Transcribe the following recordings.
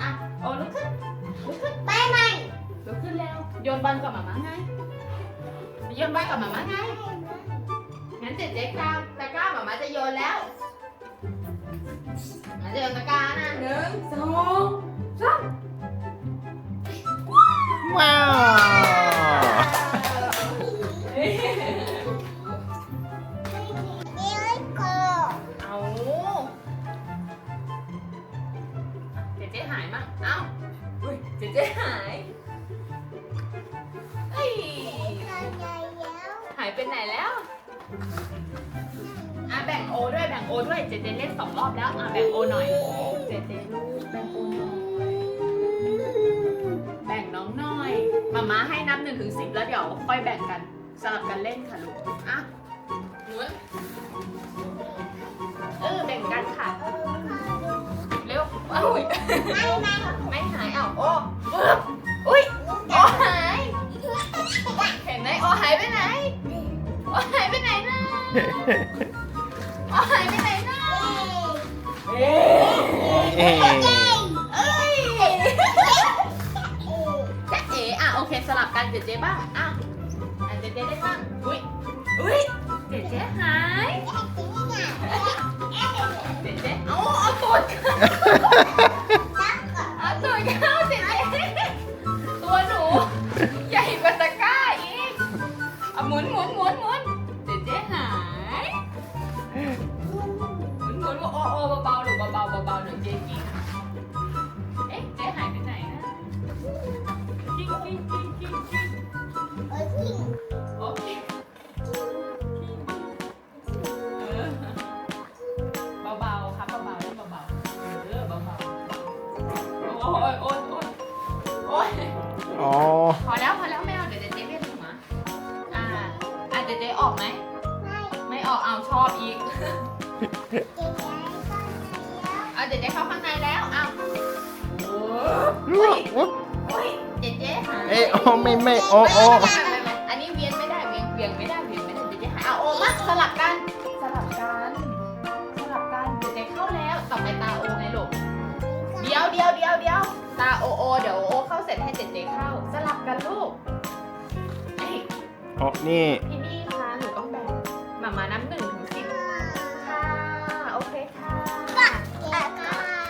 อะโอ้ลุกขึ้นลุกขึ้นไม่หม่ลุกขึ้นแล้วโยนบอลกับหมาม้าไงโยนบอลกับหมาม้าไงงั้นเจ๊เจ๊กล้าตะก้าหมามาจะโยนแล้วมาจะโยนตะกร้านะหนึ่งสองสามว้าว จ๊หายมั้งเอ้าอุ้ยเจ๊เจ๊หายเอ้ยหายไปไหนแล้วอะแบ่งโอด้วยแบ่งโอด้วยเจเจเล่นสองรอบแล้วอะแบ่งโอหน่อยเจเจลูกแบ่งโอหน่อยแบ่งน้องหน่อยมาม่าให้นับหนึ่งถึงสิบแล้วเดี๋ยวค่อยแบ่งกันสลับกันเล่นค่ะลูกอะหมุนเออแบ่งกันค่ะ เร็วเอ้าอุ๊ยไม่หายเอ้าโอ้ปึ๊บอุ้ยโอหายเห็นไหมโอหายไปไหนโอหายไปไหนนะโอหายไปไหนนะเอ๊ะเอ๊ะเอ้ยจ๊ะเอ๋อะโอเคสลับกันเจ๊เจ๊บ้างอะอะเจ๊เจ๊ได้บ้างอุ้ยอุ้ยเจ๊เจ๊ เจ๊ออกไหม ไม่ออกเอาชอบอีก เอาเจ๊เข้าข้างในแล้ว เอาโอ้รู้ยว่าโอ้ยเจ๊หายเอ๊ะโอ้ไม่ไม่โอ้โอ้ไม่ไม่ไม่ไม่อันนี้เวียนไม่ได้เวียนเวียนไม่ได้เวียนไม่ได้เจ๊หายเอาโอมาสลับกัน สลับกัน สลับกันเจ๊เข้าแล้วต่อไปตาโอไงลูกเดี๋ยวเดี๋ยวเดี๋ยวเดี๋ยวตาโอโอเดี๋ยวโอเข้าเสร็จให้เจ๊เข้า สลับกันลูกเอ้ยโอ้นี่ มามานับหนึ่งถึงสิบค่ะ โอเคค่ะ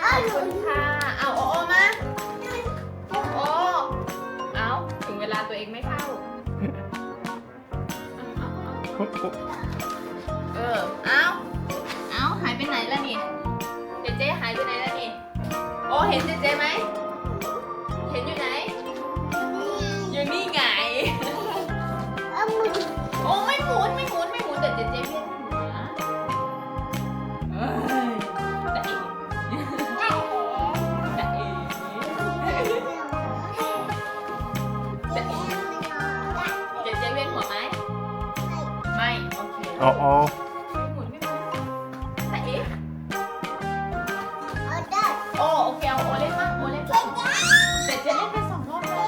ขอบคุณค่ะ เอาโอโอมาโอโอเอาถึงเวลาตัวเองไม่เข้าเอาเอาเอาเอ โอเคโอ้โอ้ไม่หมุนไม่หมุนแต่เอ๋โอ้โอเคเอาโอเล่นมากโอเล่นมากแต่เจเล่นไปสองรอบแล้ว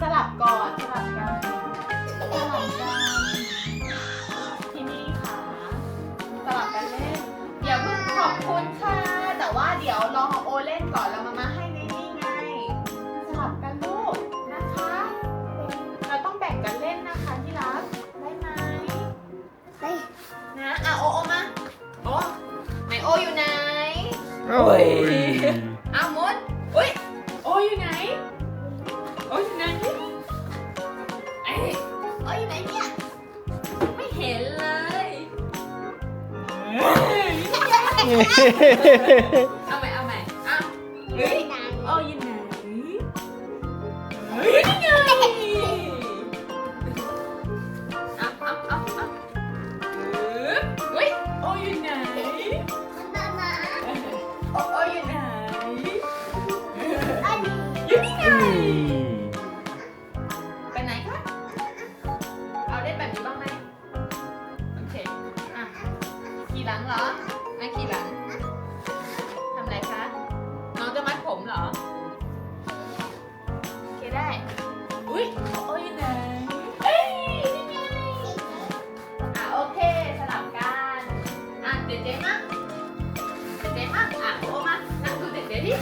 สลับก่อนสลับกันสลับกันที่นี่ค่ะสลับกันเล่นเดี๋ยวเพิ่งขอบคุณค่ะ แต่ว่าเดี๋ยวรอโอเล่นก่อนแล้วมา โอ้ยอ้าวมดอุ้ยโออยู่ไหน โออยู่ไหนเอ้ยโออยู่ไหนเนี่ย ไม่เห็นเลย เหลังเหรอมาขี่หลังทำไรคะ น้องจะมัดผมเหรอ โอเคได้ อุ้ยโอ้ยไหนเอ้ยนี่ไงอะโอเคสลับกันอะเจ๊เด็ดมาเจ๊เจ๊มาอะโอ้มานั่งดูเจ๊เจ๊ดิ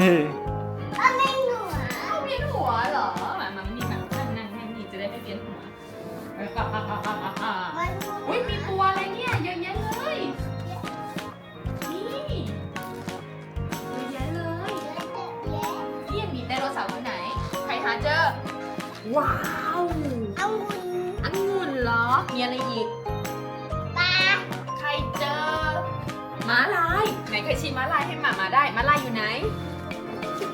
จ๊เวียนหัวเฮ้ยเอาไปหนวดเอาเวียนหัวเหรอมามานี่มานั่งนั่งนั่งนี่จะได้ไม่เวียนหัวอะอะอะอะอะอะมันหนวดอุ้ยมีตัวอะไรเนี่ยเยอะแยะเลย นี่เยอะแยะเลยนี่มีไดโนเสาร์ที่ไหน ใครหาเจอ ว้าวเอาหุ่นองุ่นเหรอ มีอะไรอีก ปลาใครเจอม้าลาย ไหนเคยชี้ม้าลายให้หมามาได้ม้าลายอยู่ไหนชิ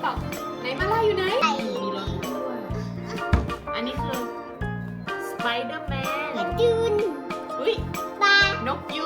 บอกไหนมาล่าอยู่ไหน มีรถด้วยอันนี้คือสไปเดอร์แมน กระจุนอุ้ยปลานกยู